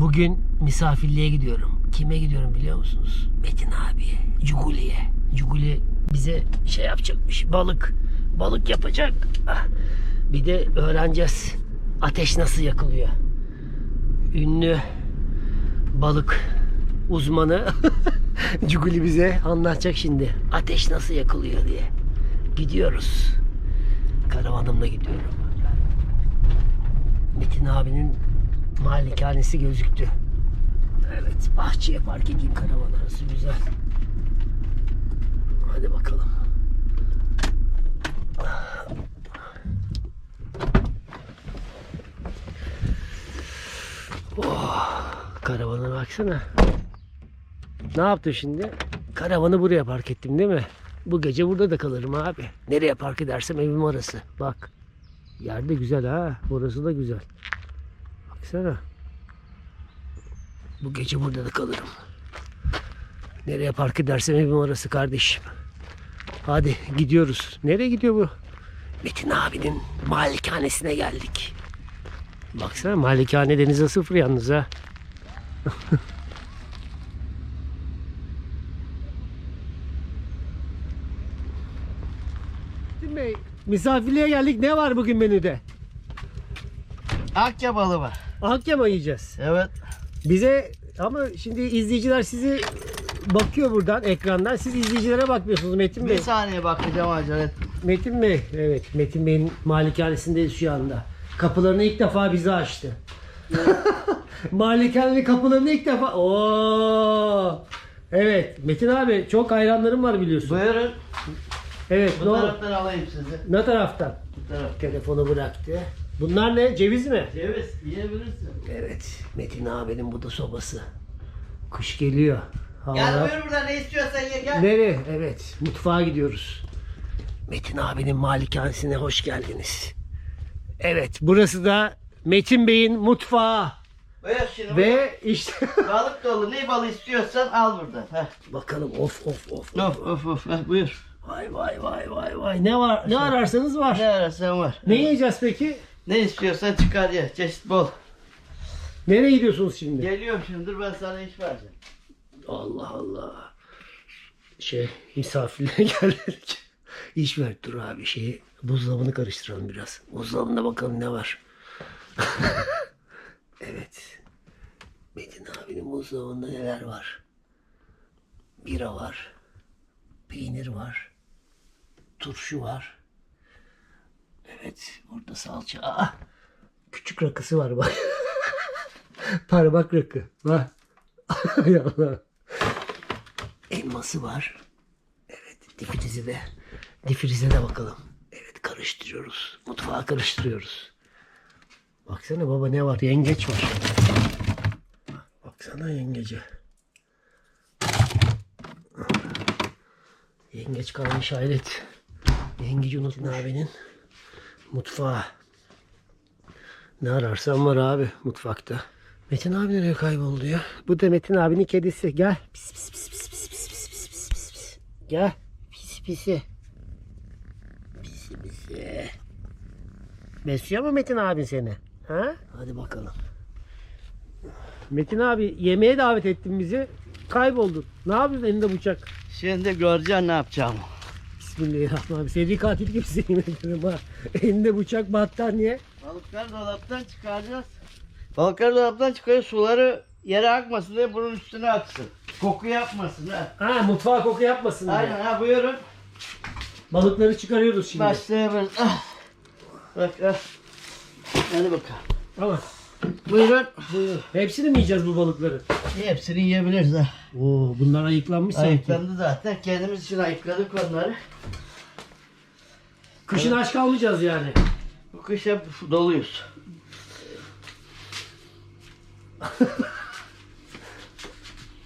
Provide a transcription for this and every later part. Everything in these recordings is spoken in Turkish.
Bugün misafirliğe gidiyorum. Kime gidiyorum biliyor musunuz? Metin abiye. Cuguli'ye. Cuguli bize şey yapacakmış. Balık. Balık yapacak. Ah, Bir de öğreneceğiz. Ateş nasıl yakılıyor. Ünlü balık uzmanı Cuguli bize anlatacak şimdi. Ateş nasıl yakılıyor diye. Gidiyoruz. Karavanımla gidiyorum. Metin abinin malikanesi gözüktü. Evet, bahçeye park edeyim karavan arası güzel. Hadi bakalım. Oh, karavana baksana. Ne yaptım şimdi? Karavanı buraya park ettim değil mi? Bu gece burada da kalırım abi. Nereye park edersem evim orası. Bak. Yer de güzel ha. Burası da güzel. Baksana. Bu gece burada da kalırım. Nereye park edersem evim orası kardeşim. Hadi gidiyoruz. Nereye gidiyor bu? Metin abinin malikanesine geldik. Baksana malikane denize sıfır yalnız ha. Metin Bey, misafirliğe geldik. Ne var bugün menüde? Akça balığı var. Akya mı yiyeceğiz? Evet. Bize ama şimdi izleyiciler sizi bakıyor buradan ekrandan. Siz izleyicilere bakmıyorsunuz Metin Bir Bey. saniye bakacağım acele. Metin Bey, evet Metin Bey'in malikanesindeyiz şu anda. Kapılarını ilk defa bize açtı. Malikanenin kapılarını ilk defa. Oo. Evet, Metin abi çok hayranlarım var biliyorsun. Buyurun. Evet, Bu ne taraftan alayım sizi. Ne taraftan? Bu taraf. Telefonu bıraktı. Bunlar ne? Ceviz mi? Ceviz yiyebilirsin. Evet, Metin abinin bu da sobası. Kış geliyor. Gel Havalar- buyur buradan ne istiyorsan ye gel. Nereye? Evet, mutfağa gidiyoruz. Metin abinin malikanesine hoş geldiniz. Evet, burası da Metin Bey'in mutfağı. Buyur şimdi. Ve işte. Balık dolu ne balığı istiyorsan al buradan. Heh. bakalım of of of. Of of of. Heh, buyur. Vay vay vay vay vay. Ne var? Ne ararsanız var. Ne ararsan var. Ne yiyeceğiz peki? Ne istiyorsan çıkar ye. Çeşit bol. Nereye gidiyorsunuz şimdi? Geliyorum şimdi dur ben sana iş vereceğim. Allah Allah. Şey misafirliğe geldik. İş ver dur abi şeyi buzdolabını karıştıralım biraz. Buzdolabında bakalım ne var. evet. Metin abinin buzdolabında neler var? Bira var. Peynir var. Turşu var. Evet burada salça. Aa, küçük rakısı var bak. Parmak rakı. Bak. Allah. Elması var. Evet, difrizi de. Difrize de bakalım. Evet, karıştırıyoruz. Mutfağa karıştırıyoruz. Baksana baba ne var? Yengeç var. Baksana yengece. Yengeç kalmış hayret. Yengeci unutma abinin mutfağı. Ne ararsan var abi mutfakta. Metin abi nereye kayboldu ya? Bu da Metin abinin kedisi. Gel. Pis pis pis pis pis pis pis pis pis pis pis. Gel. Pis pisi. Pisi pisi. Besliyor mu Metin abin seni? Ha? Hadi bakalım. Metin abi yemeğe davet ettin bizi. Kayboldun. Ne yapıyorsun elinde bıçak? Şimdi göreceksin ne yapacağımı. Bismillahirrahmanirrahim. Seri katil gibisin yemin ederim ha. Elinde bıçak battaniye. Balıkları dolaptan çıkaracağız. Balıkları dolaptan çıkarıyor suları yere akmasın diye bunun üstüne aksın. Koku yapmasın ha. Ha mutfağa koku yapmasın diye. Aynen ha buyurun. Balıkları çıkarıyoruz şimdi. Başlayabiliriz. Ah. Bak ah. Hadi bakalım. Ama Buyurun. buyurun. Hepsini mi yiyeceğiz bu balıkları? Hepsini yiyebiliriz ha. Oo bunlar ayıklanmış sanki. Ayıklandı zaten. Kendimiz için ayıkladık onları. Kışın aç kalmayacağız yani. Bu kış hep doluyuz.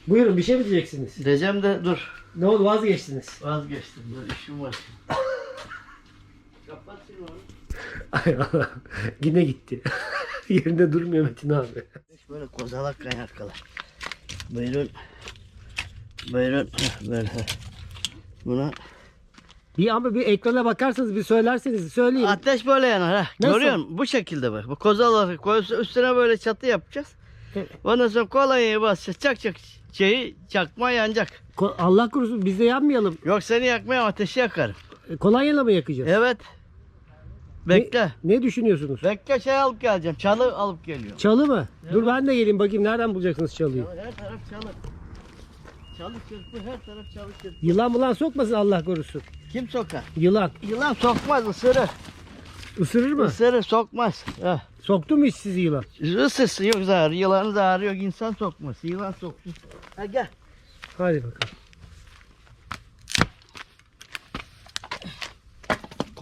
Buyurun bir şey mi diyeceksiniz? Diyeceğim de dur. Ne oldu vazgeçtiniz? Vazgeçtim. Dur işim var. Kapat şunu onu. Ay Allah. Yine gitti. Yerinde durmuyor Metin abi. Böyle kozalak kaynarkalar. Buyurun. Buyurun. Böyle. Buna Bir ama bir ekrana bakarsanız bir söylerseniz söyleyin. ateş böyle yanar ha. Nasıl? Görüyor musun? Bu şekilde bak. Bu kozalak koyuyorsun üstüne böyle çatı yapacağız. Evet. Ondan sonra kolonyayı basacağız. Çak çak şeyi çakma yanacak. Ko- Allah korusun biz de yanmayalım. Yok seni yakmayayım ateşi yakarım. E, Kolonyayla mı yakacağız? Evet. Bekle. Ne, ne düşünüyorsunuz? Bekle şey alıp geleceğim. Çalı alıp geliyor. Çalı mı? Dur ben de geleyim bakayım nereden bulacaksınız çalıyı. Her taraf çalı. Çalı çırpı her taraf çalı çırpı. Yılan bulan sokmasın Allah korusun. Kim sokar? Yılan. Yılan sokmaz ısırır. Isırır mı? Isırır sokmaz. Heh. Soktu mu hiç sizi yılan? Isırsın yok zararı. Yılanı zararı yok. insan sokmaz. Yılan soktu. Ha gel. Hadi bakalım.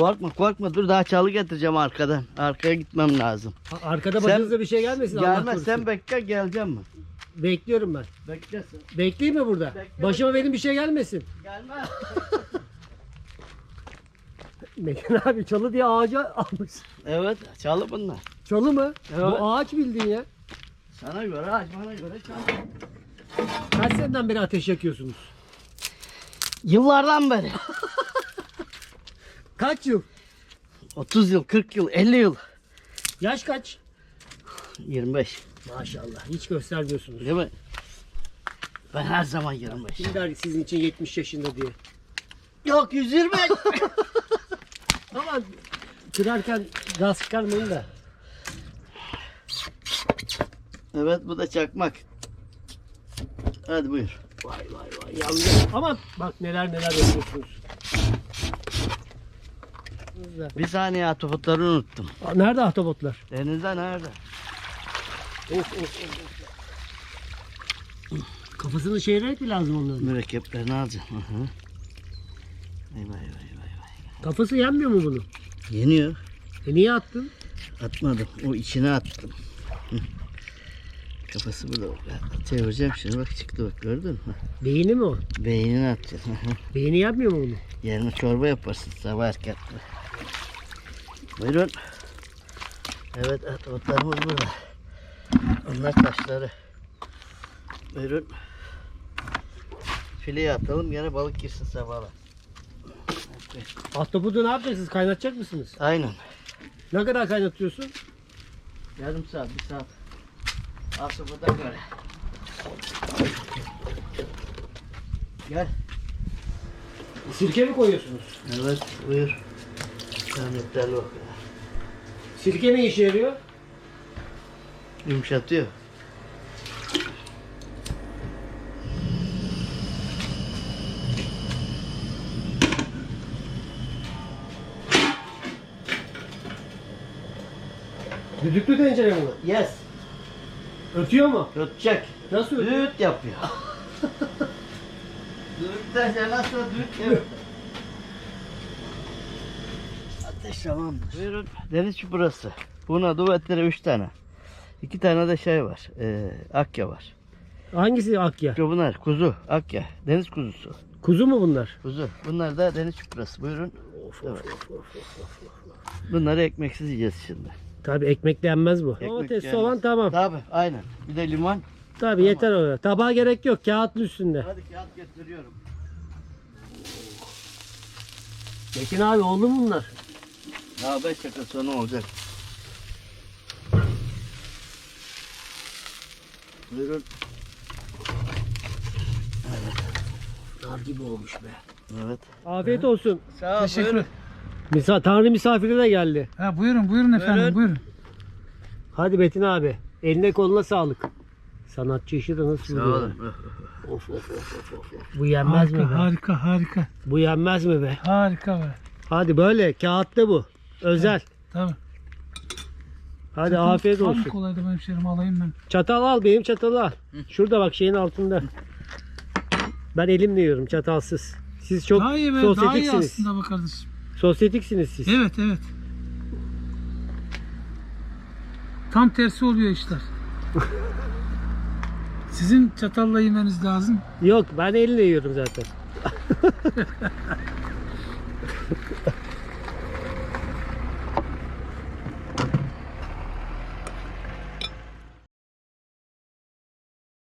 Korkma korkma dur daha çalı getireceğim arkadan. Arkaya gitmem lazım. A- Arkada Sen- başınıza bir şey gelmesin Allah Gelmez korusun. sen bekle geleceğim mi? Bekliyorum ben. Bekle sen. Bekleyeyim mi burada? Bekle. Başıma benim bir şey gelmesin. Gelmez. Metin abi çalı diye ağaca almış. evet çalı bunlar. Çalı mı? Evet. Bu ağaç bildiğin ya. Sana göre aç bana göre çalı. Kaç seneden beri ateş yakıyorsunuz? Yıllardan beri. Kaç yıl? 30 yıl, 40 yıl, 50 yıl. Yaş kaç? 25. Maşallah hiç göstermiyorsunuz. Değil mi? Ben her zaman 25. Kim der sizin için 70 yaşında diye. Yok 120. Ama kırarken gaz çıkarmayın da. evet bu da çakmak. Hadi buyur. Vay vay vay yandı. Ama bak neler neler yapıyorsunuz. Güzel. Bir saniye atopotları unuttum. Nerede ahtapotlar? Denizde nerede? Of of of. Kafasını çevirmek mi lazım onların? Mürekkeplerini alacaksın. Hı hı. Vay vay vay vay vay. Kafası yenmiyor mu bunun? Yeniyor. E niye attın? Atmadım. O içine attım. Hı. Kafası burada. Çevireceğim şimdi bak çıktı bak gördün mü? Beyni mi o? Beynini atacağız. Beyni yapmıyor mu bunu? Yarın çorba yaparsın sabah erken. Buyurun. Evet evet otlarımız burada. Onlar taşları. Buyurun. Fileye atalım yine balık girsin sabahla. Ahtapotu ne yapacaksınız? Kaynatacak mısınız? Aynen. Ne kadar kaynatıyorsun? Yarım saat bir saat. Burada göre. Gel. Sirke mi koyuyorsunuz? Evet buyur. Rahmetler bak. Sirke ne işe yarıyor? Yumuşatıyor. Düdüklü tencere mi bu? Yes. Ötüyor mu? Ötecek. Nasıl ötüyor? Düğüt yapıyor. Düğüt derse nasıl düğüt yapıyor? Ateş tamamdır. Buyurun. Deniz burası. Buna duvetleri üç tane. İki tane de şey var. Ee, akya var. Hangisi akya? Şu bunlar kuzu, akya. Deniz kuzusu. Kuzu mu bunlar? Kuzu. Bunlar da deniz çuprası. Buyurun. Evet. Bunları ekmeksiz yiyeceğiz şimdi. Tabi ekmekle yenmez bu. Ekmek Domates, yenmez. soğan tamam. Tabi aynen. Bir de limon. Tabi yeter o. Tabağa gerek yok. Kağıtlı üstünde. Hadi kağıt getiriyorum. Metin abi oldu mu bunlar? Daha 5 dakika sonra olacak. Buyurun. Nar gibi olmuş be. Evet. Afiyet olsun. Sağ ol. Teşekkür buyurun. Misa Tanrı misafiri de geldi. Ha, buyurun buyurun efendim Buyurun. buyurun. Hadi Metin abi. Eline koluna sağlık. Sanatçı işi de nasıl Sağ olun. Of of of of of. Bu yenmez mi Harika be? harika harika. Bu yenmez mi be? Harika be. Hadi böyle kağıtta bu. Özel. Tabii. Hadi Çatal afiyet olsun. kolaydı benim şeyimi alayım ben. Çatal al benim çatalı al. Şurada bak şeyin altında. Ben elimle yiyorum çatalsız. Siz çok daha iyi be, daha iyi sosyetiksiniz. aslında be kardeşim. Sosyetiksiniz siz. Evet evet. Tam tersi oluyor işler. Sizin çatalla yemeniz lazım. Yok ben elle yiyorum zaten.